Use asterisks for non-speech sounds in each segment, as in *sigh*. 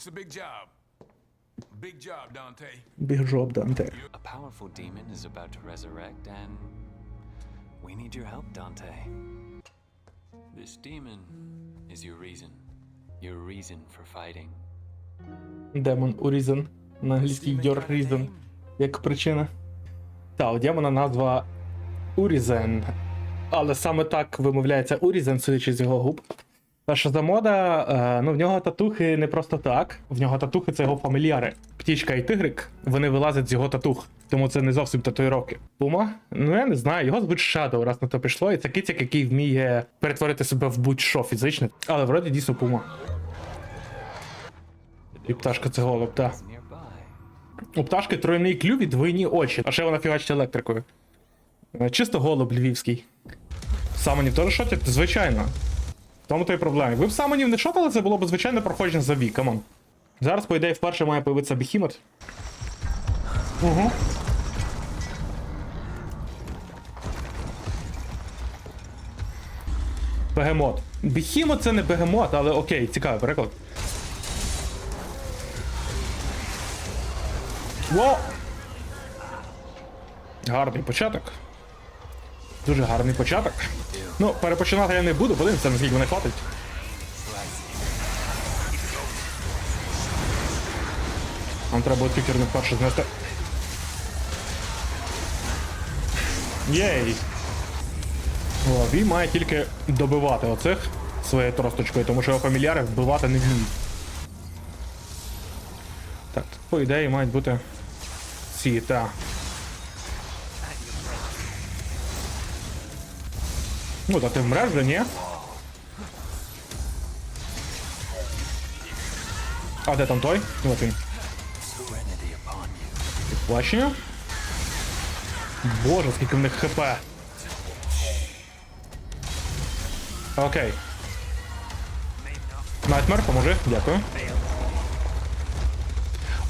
It's a big job. Big job, Dante. Біжоп Данте. A powerful demon is about to resurrect, and we need your help, Dante. This demon is your reason. Your reason for fighting. Демон Урізен. На англійський Your Reason. Як причина. Та, у демона назва Урізен. Але саме так вимовляється Урізен, судячи з його губ. Та що за мода, е, ну в нього татухи не просто так. В нього татухи це його фамільяри. Птічка і тигрик, вони вилазять з його татух. Тому це не зовсім татуїровки. Пума? Ну я не знаю, його звуть Shadow, раз на то пішло, і це кицяк, який вміє перетворити себе в будь-що фізичне. Але вроді дійсно пума. І пташка це голуб, так. У пташки тройний клюв і двойні очі, а ще вона фігачить електрикою. Е, Чисто голуб львівський. Самонів теж шотять? Звичайно. Тому то й проблема. Якби б самонів не шотали, це було б звичайне проходження за вік, камон. Зараз, по ідеї, вперше має появитися бехімот. Угу. Бегемот. Бехімот це не бегемот, але окей, цікавий переклад. Во! Гарний початок. Дуже гарний початок. Ну, перепочинати я не буду, подивимося, наскільки мене хватить. Нам треба буде кікер не вперше знести. Єй! Він має тільки добивати оцих своєю тросточкою, тому що його фамільяри вбивати не вміють. Так, по ідеї мають бути ці, та. Ну, та ти вмреш вже, ні? А де там той? Ну, От він. Підплащення. Боже, скільки в них хп. Окей. Найтмер, поможи, дякую.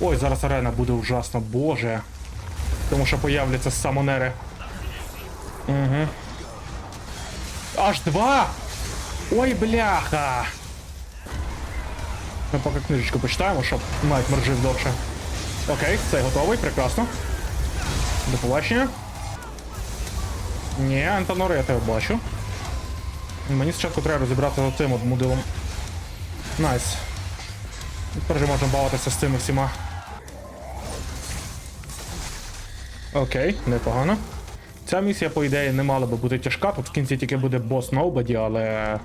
Ой, зараз арена буде ужасна, боже. Тому що появляться самонери. Угу. Аж два! Ой, бляха! Ми поки книжечку почитаємо, щоб Найтмер жив довше. Окей, цей готовий, прекрасно. До побачення. Ні, Антонора, я тебе бачу. Мені спочатку треба розібратися з цим мудилом. Найс. Тепер вже можна бавитися з цими всіма. Окей, непогано. Ця місія, по ідеї, не мала би бути тяжка. Тут в кінці тільки буде бос Nobody, але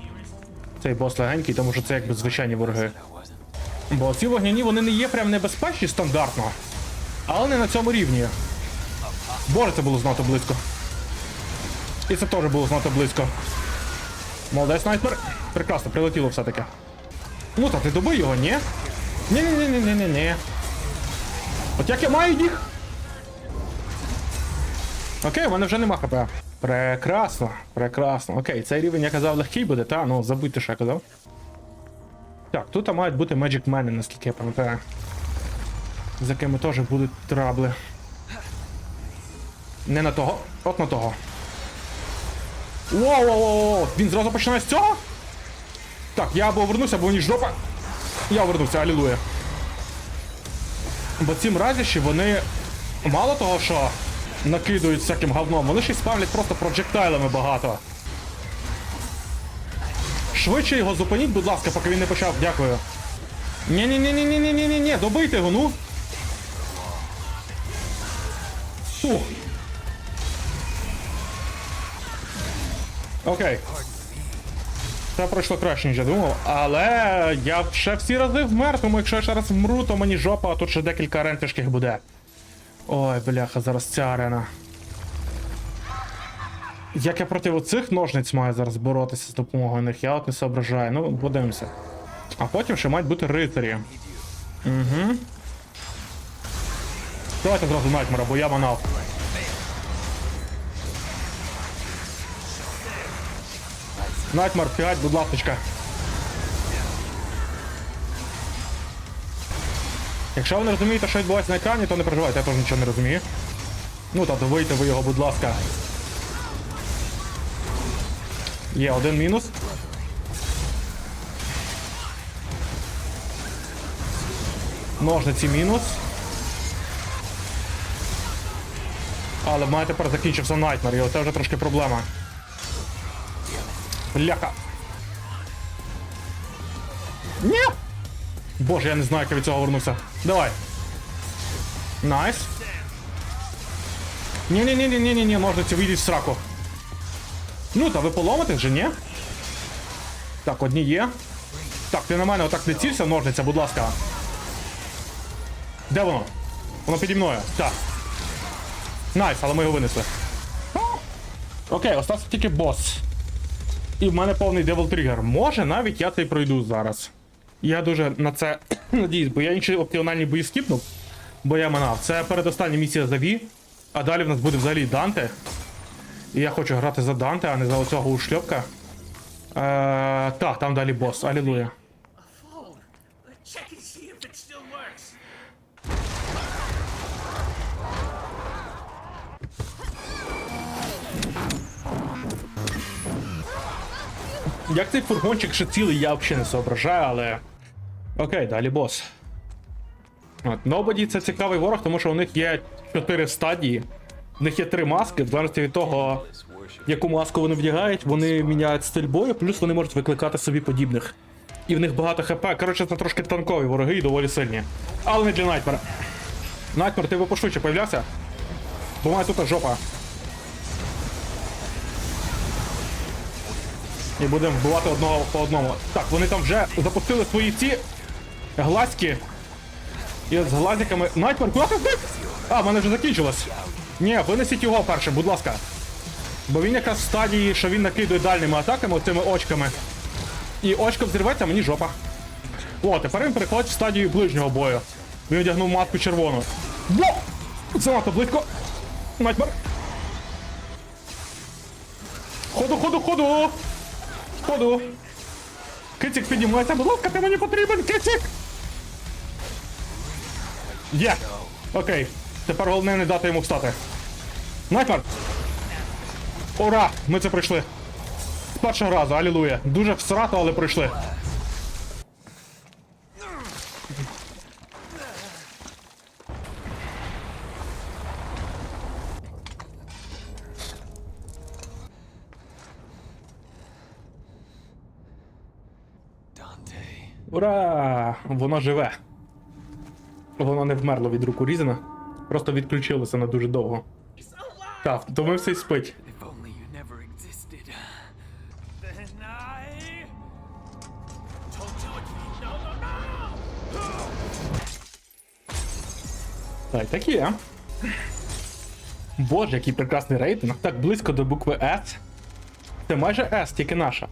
цей бос легенький, тому що це якби звичайні вороги. Бо ці вогняні вони не є прям небезпечні стандартно. Але не на цьому рівні. Боже, це було знато близько. І це теж було знато близько. Молодець снайпер. Прекрасно, прилетіло все-таки. Ну та ти добий його, ні? Ні-ні-ні-ні-ні-ні. От як я маю їх? Окей, у мене вже нема хп. Прекрасно, прекрасно. Окей, цей рівень я казав легкий буде, та? Ну, забудьте, що я казав. Так, тут мають бути Magic Man, наскільки я пам'ятаю. З якими теж будуть трабли. Не на того, от на того. Воу-воу-воу! Він зразу починає з цього? Так, я або вернуся, або ні жопа. Я вернувся, алілуя. Бо ці мразіші, вони мало того, що накидують всяким говном, вони ще й просто проджектайлами багато. Швидше його зупиніть, будь ласка, поки він не почав, дякую. Ні-ні-ні-ні-ні-ні-ні, добийте його, ну. Фух. Окей. Це пройшло краще, ніж я думав, але я ще всі рази вмер, тому якщо я ще раз вмру, то мені жопа, а тут ще декілька арен тяжких буде. Ой, бляха, зараз ця арена. Як я проти оцих ножниць маю зараз боротися з допомогою них, я от не соображаю. Ну, подивимося. А потім ще мають бути рицарі. Угу. Давайте зразу найтмера, бо я манав. Найтмар, фігать, будь ласка. Якщо ви не розумієте, що відбувається на екрані, то не переживайте, я теж нічого не розумію. Ну та довийте ви його, будь ласка. Є один мінус. Ножниці мінус. Але в мене тепер закінчився найтмер, і оце вже трошки проблема. Ляха. Ні! Боже, я не знаю, як я від цього вернувся. Давай. Найс. Ні-ні-ні-ні-ні-ні, ножниці вийдіть в сраку. Ну, та ви поломите вже, ні? Так, одні є. Так, ти на мене отак не цілься, ножниця, будь ласка. Де воно? Воно піді мною. Так. Найс, але ми його винесли. Окей, остався тільки бос. І в мене повний Devil Trigger. Може, навіть я цей пройду зараз. Я дуже на це *clears throat* надіюсь, бо я інші опціональні бої скіпнув, бо я манав. Це передостання місія за Ві, а далі в нас буде взагалі Данте. І я хочу грати за Данте, а не за оцього ушльопка. Е, так, там далі бос. Алілуя. Як цей фургончик ще цілий, я взагалі не соображаю, але. Окей, далі бос. От, Nobody це цікавий ворог, тому що у них є 4 стадії. В них є три маски, в залежності від того, яку маску вони вдягають, вони міняють стиль бою, плюс вони можуть викликати собі подібних. І в них багато хп. Коротше, це трошки танкові вороги і доволі сильні. Але не для Найтмера. Найтмер, ти пошвидше появлявся? Бо мене тут жопа. І будемо вбивати одного по одному. Так, вони там вже запустили свої ці глазки. І з глазиками. Найтмер, куди ти? А, в мене вже закінчилось. Ні, винесіть його перше, будь ласка. Бо він якраз в стадії, що він накидує дальніми атаками, оцими очками. І очко взірветься, мені жопа. О, тепер він переходить в стадію ближнього бою. Він одягнув маску червону. Бо! Занадто близько. Найтмер. Ходу, ходу, ходу! Ходу! Кицик піднімайся, будь ласка, ти мені потрібен, кицик! Є! Окей. Тепер головне не дати йому встати. Найтмер! Ура! Ми це пройшли. З першого разу, алілуя. Дуже всрато, але пройшли. Ура! Воно живе. Воно не вмерло від рук урізана. Просто відключилося на дуже довго. Так, втомився і спить. Так, так є. Боже, який прекрасний рейтинг. Так близько до букви S. Це майже S, тільки наша.